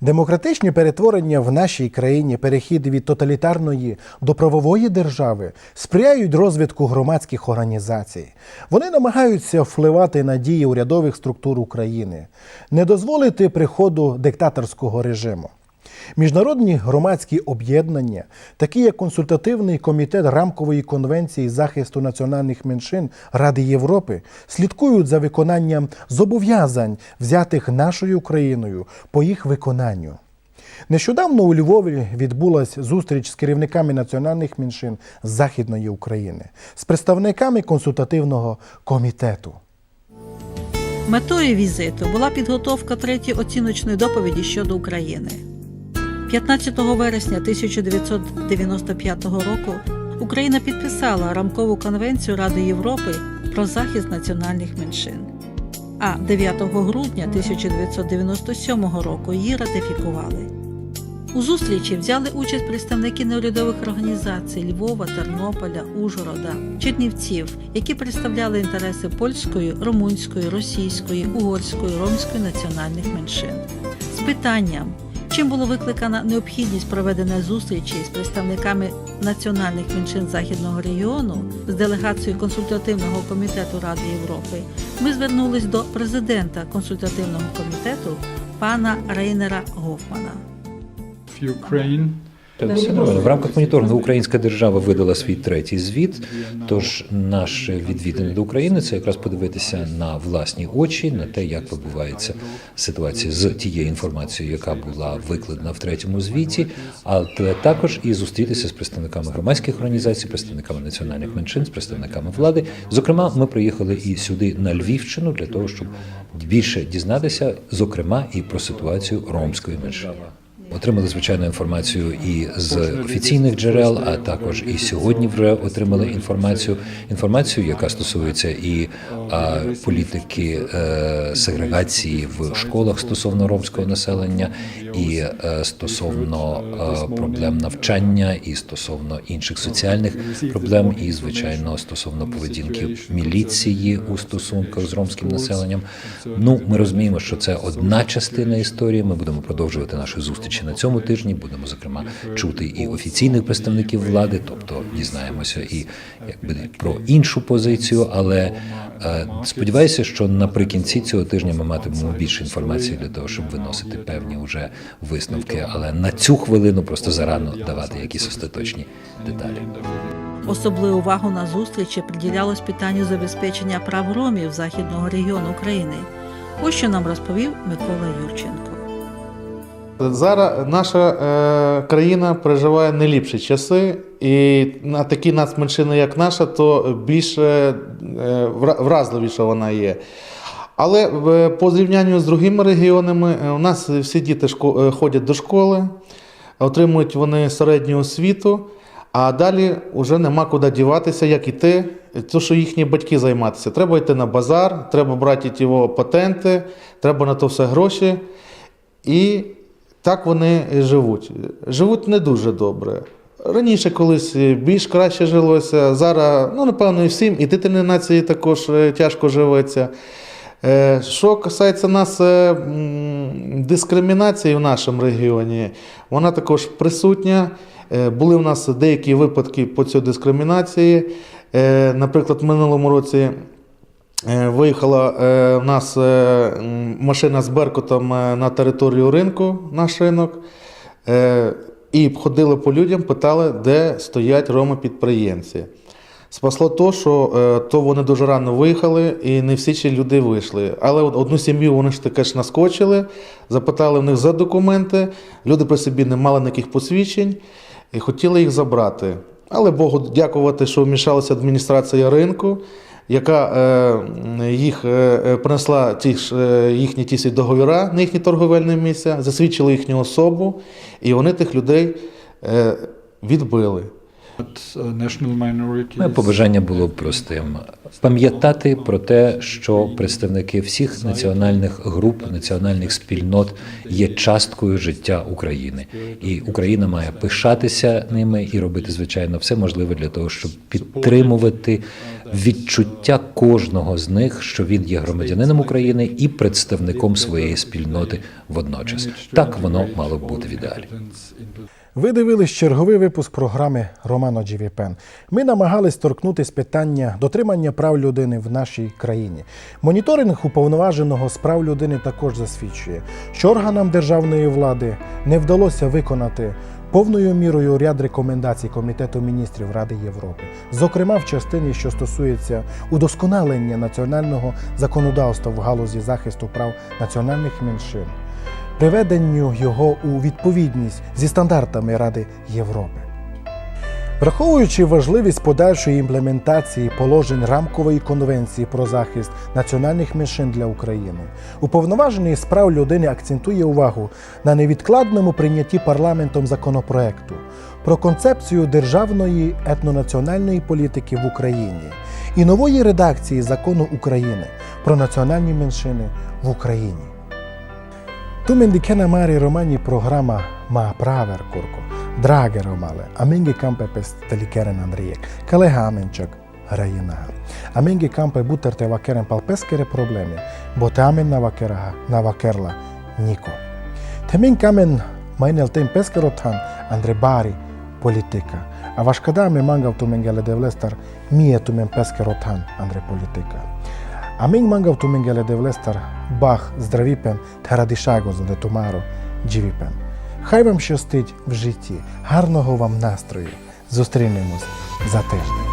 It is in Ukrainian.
Демократичні перетворення в нашій країні, перехід від тоталітарної до правової держави сприяють розвитку громадських організацій. Вони намагаються впливати на дії урядових структур України, не дозволити приходу диктаторського режиму. Міжнародні громадські об'єднання, такі як консультативний комітет рамкової конвенції захисту національних меншин Ради Європи, слідкують за виконанням зобов'язань, взятих нашою Україною по їх виконанню. Нещодавно у Львові відбулася зустріч з керівниками національних меншин Західної України, з представниками консультативного комітету. Метою візиту була підготовка третьої оціночної доповіді щодо України. 15 вересня 1995 року Україна підписала рамкову конвенцію Ради Європи про захист національних меншин. А 9 грудня 1997 року її ратифікували. У зустрічі взяли участь представники неурядових організацій Львова, Тернополя, Ужгорода, Чернівців, які представляли інтереси польської, румунської, російської, угорської, ромської національних меншин. З питанням, чим було викликана необхідність проведення зустрічі з представниками національних меншин західного регіону з делегацією консультативного комітету Ради Європи, ми звернулись до президента консультативного комітету пана Рейнера Гофмана. Так, все нормально. В рамках моніторингу українська держава видала свій третій звіт. Тож наше відвідини до України це якраз подивитися на власні очі, на те, як відбувається ситуація з тією інформацією, яка була викладена в третьому звіті, але також і зустрітися з представниками громадських організацій, представниками національних меншин, з представниками влади. Зокрема, ми приїхали і сюди на Львівщину для того, щоб більше дізнатися, зокрема, і про ситуацію ромської меншини. Отримали звичайну інформацію і з офіційних джерел, а також і сьогодні вже отримали інформацію. Інформацію, яка стосується і а, політики е, сегрегації в школах стосовно ромського населення, і е, стосовно е, проблем навчання, і стосовно інших соціальних проблем, і звичайно стосовно поведінки міліції у стосунках з ромським населенням. Ну, ми розуміємо, що це одна частина історії. Ми будемо продовжувати наші зустрічі на цьому тижні. Будемо зокрема чути і офіційних представників влади, тобто дізнаємося і якби про іншу позицію. Але е, сподіваюся, що наприкінці цього тижня ми матимемо більше інформації для того, щоб виносити певні уже висновки. Але на цю хвилину просто зарано давати якісь остаточні деталі. Особливу увагу на зустрічі приділялось питанню забезпечення прав ромів західного регіону України. Ось що нам розповів Микола Юрченко. Зараз наша е, країна переживає не ліпші часи, і на такі нацменшини, як наша, то більше е, вразливіша вона є. Але е, по зрівнянню з другими регіонами, е, у нас всі діти шко- е, ходять до школи, отримують вони середню освіту, а далі вже нема куди діватися, як іти, то, що їхні батьки займатися. Треба йти на базар, треба брати його патенти, треба на то все гроші. І так вони і живуть. Живуть не дуже добре. Раніше колись більш краще жилося, зараз, ну, напевно, і всім, і дитині нації також е, тяжко живеться. Е, Що касається нас е, дискримінації в нашому регіоні, вона також присутня. Були в нас деякі випадки по цій дискримінації. Наприклад, в минулому році Виїхала е, в нас е, машина з Беркутом е, на територію ринку, наш ринок, е, і ходили по людям, питали, де стоять роми-підприємці. Спасло то, що е, то вони дуже рано виїхали, і не всі ці люди вийшли. Але одну сім'ю вони ж таки ж наскочили, запитали в них за документи. Люди при собі не мали ніяких посвідчень і хотіли їх забрати. Але Богу дякувати, що вмішалася адміністрація ринку, яка е, їх е, е, принесла ті ж, їхні ті договіра на їхні торговельні місця, засвідчили їхню особу, і вони тих людей відбили. Uh. Моє побажання було б простим: пам'ятати про те, що представники всіх національних груп, національних спільнот є часткою життя України, і Україна має пишатися ними і робити звичайно все можливе для того, щоб підтримувати відчуття кожного з них, що він є громадянином України і представником своєї спільноти водночас. Так воно мало б бути в ідеалі. Ви дивились черговий випуск програми Романо Джівіпен. Ми намагались торкнутись питання дотримання прав людини в нашій країні. Моніторинг уповноваженого з прав людини також засвідчує, що органам державної влади не вдалося виконати повною мірою ряд рекомендацій Комітету міністрів Ради Європи, зокрема в частині, що стосується удосконалення національного законодавства в галузі захисту прав національних меншин приведенню його у відповідність зі стандартами Ради Європи. Враховуючи важливість подальшої імплементації положень рамкової конвенції про захист національних меншин для України, уповноважений з прав людини акцентує увагу на невідкладному прийнятті парламентом законопроекту про концепцію державної етнонаціональної політики в Україні і нової редакції закону України про національні меншини в Україні. Tu mendikena mari romani programa ma praver kurko. Drage romale, amengi kampe pes telikeren andrijek, kaleha amenčak rajinaha. Amengi kampe buterte vakeren pal peskere problemi, bote amen na vakeraha, na vakerla niko. Temin kamen mainel tem peskerotan andre bari politika. A vaškada me mangav tu mengele devlestar, mie tu men peskerotan andre politika. Амінь мангав ту менгеле девлестар, бах, здравіпен та радішаго за тумаро дживіпен. Хай вам щастить в житті, гарного вам настрою. Зустрінемось за тиждень.